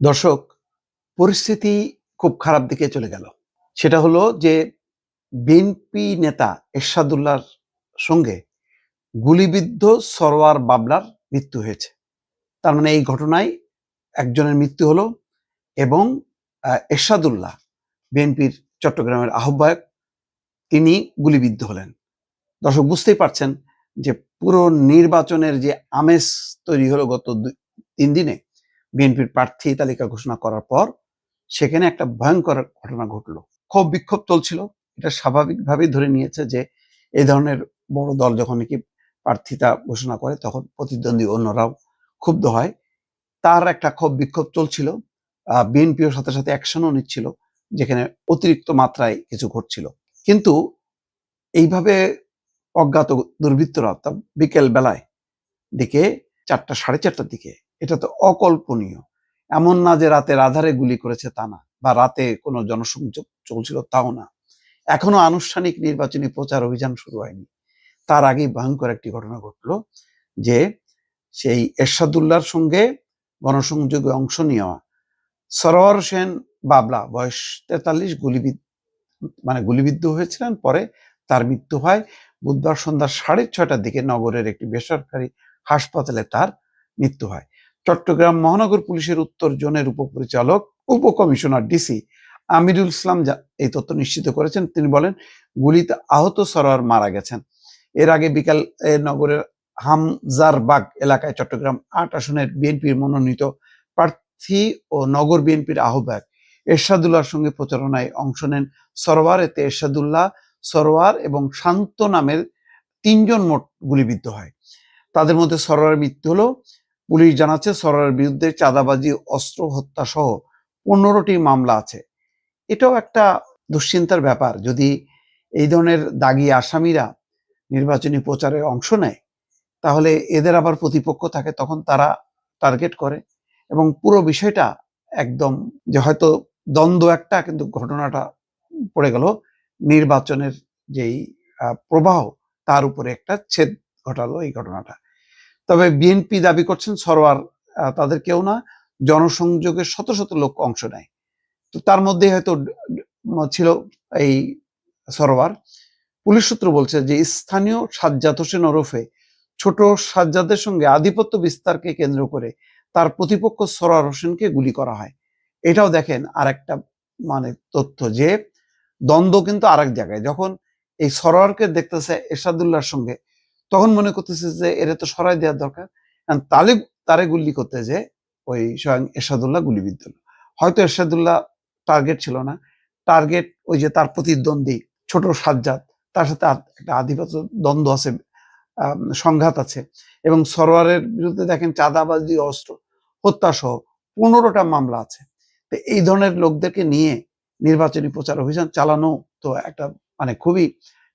দর্শক, পরিস্থিতি খুব খারাপ দিকে চলে গেল। সেটা হলো যে বিএনপি নেতা এরশাদুল্লার সঙ্গে গুলিবিদ্ধ সরোয়ার বাবলার মৃত্যু হয়েছে। তার মানে এই ঘটনায় একজনের মৃত্যু হলো এবং এরশাদুল্লাহ বিএনপির চট্টগ্রামের আহ্বায়ক, তিনি গুলিবিদ্ধ হলেন। দর্শক, বুঝতেই পারছেন যে পুরো নির্বাচনের যে আমেজ তৈরি হলো গত তিন দিনে বিএনপির প্রার্থী তালিকা ঘোষণা করার পর সেখানে একটা ভয়ঙ্কর ঘটনা ঘটলো। ক্ষোভ বিক্ষোভ চলছিল। এটা স্বাভাবিকভাবেই ধরে নিয়েছে যে এই ধরনের বড় দল যখন নাকি প্রার্থিতা ঘোষণা করে, তখন প্রতিদ্বন্দ্বী অন্যরাও ক্ষুব্ধ হয়। তার একটা ক্ষোভ বিক্ষোভ চলছিল। বিএনপিও সাথে সাথে অ্যাকশনও নিচ্ছিল, যেখানে অতিরিক্ত মাত্রায় কিছু ঘটছিল। কিন্তু এইভাবে অজ্ঞাত দুর্বৃত্তরা বিকেল বেলায় দিকে চারটা, সাড়ে চারটার দিকে এটা তো অকল্পনীয়। এমন না যে রাতের আধারে গুলি করেছে তা না, বা রাতে কোনো জনসংযোগ চলছিল তাও না। এখনও আনুষ্ঠানিক নির্বাচনী প্রচার অভিযান শুরু হয়নি। তার আগেই ভয়ঙ্কর একটি ঘটনা ঘটলো যে সেই এরশাদুল্লার সঙ্গে গণসংযোগে অংশ নেওয়া সরোয়ার হোসেন বাবলা, বয়স তেতাল্লিশ, গুলিবিদ্ধ মানে গুলিবিদ্ধ হয়েছিলেন। পরে তার মৃত্যু হয় বুধবার সন্ধ্যা সাড়ে ছয়টার দিকে নগরের একটি বেসরকারি হাসপাতালে তার মৃত্যু হয়। চট্টগ্রাম মহানগর পুলিশের উত্তর জোনের উপপরিচালক, উপকমিশনার ডিসি আমিরুল ইসলাম এই তথ্য নিশ্চিত করেছেন। তিনি বলেন, গুলিতে আহত সরোয়ার মারা গেছেন। এর আগে বিকাল নগরের হামজারবাগ এলাকায় চট্টগ্রাম আট আসনের বিএনপির মনোনীত প্রার্থী ও নগর বিএনপির আহ্বায়ক এরশাদুল্লাহর সঙ্গে প্রচারণায় অংশ নেন সরোয়ার। এতে এরশাদুল্লাহ সরোয়ার এবং শান্ত নামের তিনজন মোট গুলিবিদ্ধ হয়। তাদের মধ্যে সরোয়ারের মৃত্যু হলো পুলিশ জানাচ্ছে সরোয়ারের বিরুদ্ধে চাঁদাবাজি, অস্ত্র হত্যা সহ পনেরোটি মামলা আছে। এটাও একটা দুশ্চিন্তার ব্যাপার। যদি এই ধরনের দাগি আসামিরা নির্বাচনী প্রচারে অংশ নেয়, তাহলে এদের আবার প্রতিপক্ষ থাকে, তখন তারা টার্গেট করে। এবং পুরো বিষয়টা একদম যে হয়তো দ্বন্দ্ব একটা, কিন্তু ঘটনাটা পড়ে গেল নির্বাচনের যেই প্রবাহ, তার উপরে একটা ছেদ ঘটালো এই ঘটনাটা। তবে বিএনপি দাবি করছেন সরোয়ার তাদের কেউ না। জনসংযোগে শত শত লোক অংশ নেয়। তো তার মধ্যে হয়তো ছিল এই সরোয়ার। পুলিশ সূত্র বলছে যে স্থানীয় সাজ্জাদ হোসেন ওরফে ছোট সাজ্জাদের সঙ্গে আধিপত্য বিস্তারকে কেন্দ্র করে তার প্রতিপক্ষ সরোয়ার হোসেনকে গুলি করা হয়। এটাও দেখেন আর একটা মানে তথ্য যে দ্বন্দ্ব কিন্তু আরেক জায়গায়। যখন এই সরোয়ারকে দেখতেছে এরশাদুল্লাহর সঙ্গে তখন মনে করতেছে যে এর তো সরাই দেওয়ার দরকার। তালে তারে গুলি করতে যে ওই স্বয়ং এরশাদুল্লাহ গুলিবিদ্ধ হয়তো এরশাদুল্লাহ টার্গেট ছিল না। টার্গেট ওই যে তার প্রতিদ্বন্দ্বী ছোট সাজ্জাদ, তার সাথে একটা আধিপত্য দ্বন্দ্ব আছে সংঘাত আছে এবং সরোয়ারের বিরুদ্ধে দেখেন চাঁদাবাজি, অস্ত্র হত্যা সহ পনেরোটা মামলা আছে। তো এই ধরনের লোকদেরকে নিয়ে নির্বাচনী প্রচার অভিযান চালানো তো একটা মানে খুবই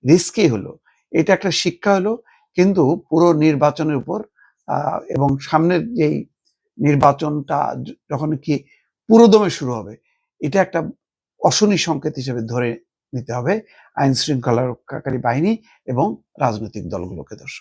রিস্কি হলো। এটা একটা শিক্ষা হলো কিন্তু পুরো নির্বাচনের উপর এবং সামনের যেই নির্বাচনটা যখন কি পুরোদমে শুরু হবে, এটা একটা অশনি সংকেত হিসেবে ধরে নিতে হবে আইন শৃঙ্খলা রক্ষাকারী বাহিনী এবং রাজনৈতিক দলগুলোকে দর্শক।